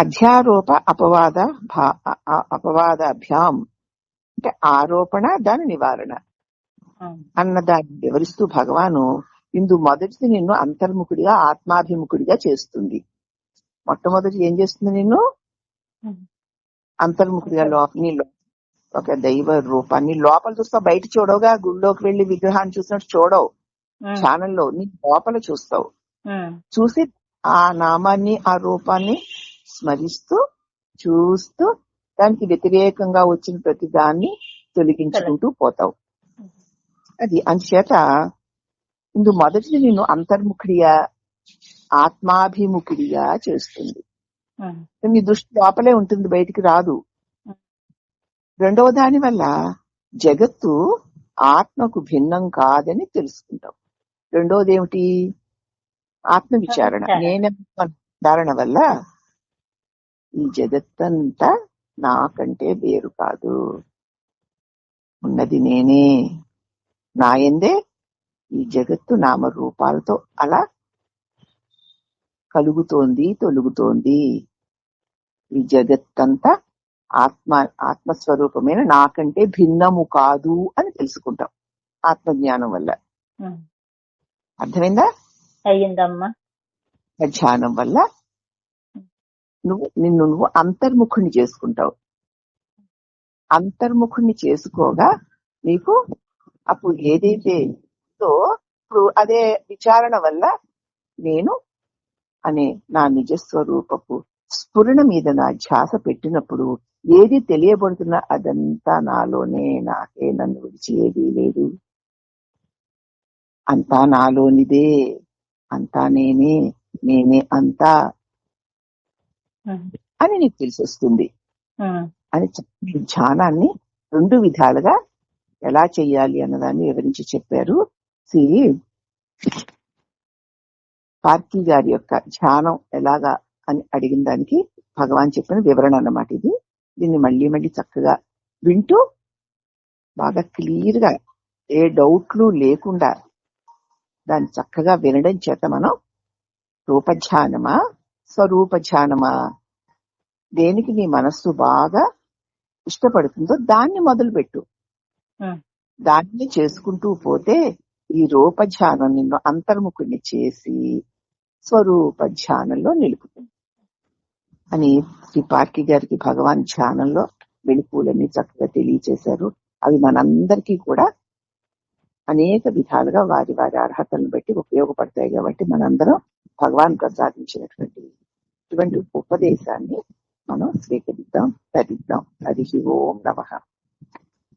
అధ్యారోప అపవాద భా- అ- అ- అపవాదాభ్యాం అంటే ఆరోపణ దాని నివారణ. అన్న దాన్ని వివరిస్తూ భగవాను ఇందు మొదటిది నిన్ను అంతర్ముఖుడిగా ఆత్మాభిముఖుడిగా చేస్తుంది. మొట్టమొదటి ఏం చేస్తుంది నిన్ను? అంతర్ముఖుడిగా లోప నీ ఒక దైవ రూపాన్ని లోపల చూస్తావు బయట చూడవుగా గుళ్ళోకి వెళ్ళి విగ్రహాన్ని చూసినట్టు చూడవు. ఛానల్లో నీ లోపల చూస్తావు. చూసి ఆ నామాన్ని ఆ రూపాన్ని స్మరిస్తూ చూస్తూ దానికి వ్యతిరేకంగా వచ్చిన ప్రతి దాన్ని తొలగించుకుంటూ పోతావు. అది అంచేత ఇందు మొదటిది నిన్ను అంతర్ముఖుడిగా ఆత్మాభిముఖుడిగా చేస్తుంది. నీ దృష్టి లోపలే ఉంటుంది బయటికి రాదు. రెండవ దాని వల్ల జగత్తు ఆత్మకు భిన్నం కాదని తెలుసుకుంటాం రెండవది ఏమిటి ఆత్మ విచారణ. నేను ధారణ వల్ల ఈ జగత్తంతా నాకంటే వేరు కాదు. ఉన్నది నేనే. నాయందే ఈ జగత్తు నామ రూపాలతో అలా కలుగుతోంది తొలుగుతోంది. ఈ జగత్తంతా ఆత్మ ఆత్మస్వరూపమైన నాకంటే భిన్నము కాదు అని తెలుసుకుంటాం ఆత్మజ్ఞానం వల్ల. అర్థమైందా? అయ్యిందమ్మా. ధ్యానం వల్ల నువ్వు నిన్ను నువ్వు అంతర్ముఖుని చేసుకుంటావు. అంతర్ముఖుని చేసుకోగా నీకు అప్పుడు ఏదైతే సో ఇప్పుడు అదే విచారణ వల్ల నేను అనే నా నిజస్వరూపపు స్ఫురణ మీద నా ధ్యాస పెట్టినప్పుడు ఏది తెలియబడుతున్నా అదంతా నాలోనే నాకే నన్ను విడిచి ఏదీ లేదు. అంతా నాలోనిదే అంతా నేనే నేనే అంతా అని నీకు తెలిసి వస్తుంది అని ధ్యానాన్ని రెండు విధాలుగా ఎలా చెయ్యాలి అన్నదాన్ని వివరించి చెప్పారు శ్రీ కార్కీ గారి యొక్క ధ్యానం ఎలాగా అని అడిగిన దానికి భగవాన్ చెప్పిన వివరణ అన్నమాట ఇది. దీన్ని మళ్ళీ మళ్ళీ చక్కగా వింటూ బాగా క్లియర్గా ఏ డౌట్లు లేకుండా దాన్ని చక్కగా వినడం చేత మనం రూపధ్యానమా స్వరూప ధ్యానమా దేనికి నీ మనస్సు బాగా ఇష్టపడుతుందో దాన్ని మొదలు పెట్టు ఉమ్, దాన్ని చేసుకుంటూ పోతే ఈ రూప ధ్యానం నిన్ను అంతర్ముఖుని చేసి స్వరూప ధ్యానంలో నిలుపుతుంది. అని శ్రీ పార్కి గారికి భగవాన్ ధ్యానంలో వెలుపులన్నీ చక్కగా తెలియచేశారు. అవి మనందరికీ కూడా అనేక విధాలుగా వారి వారి అర్హతలను బట్టి ఉపయోగపడతాయి కాబట్టి మనందరం భగవాన్ ప్రసాదించినటువంటి ఇటువంటి ఉపదేశాన్ని మనం స్వీకరిద్దాం ధరిద్దాం హరి ఓం నమ.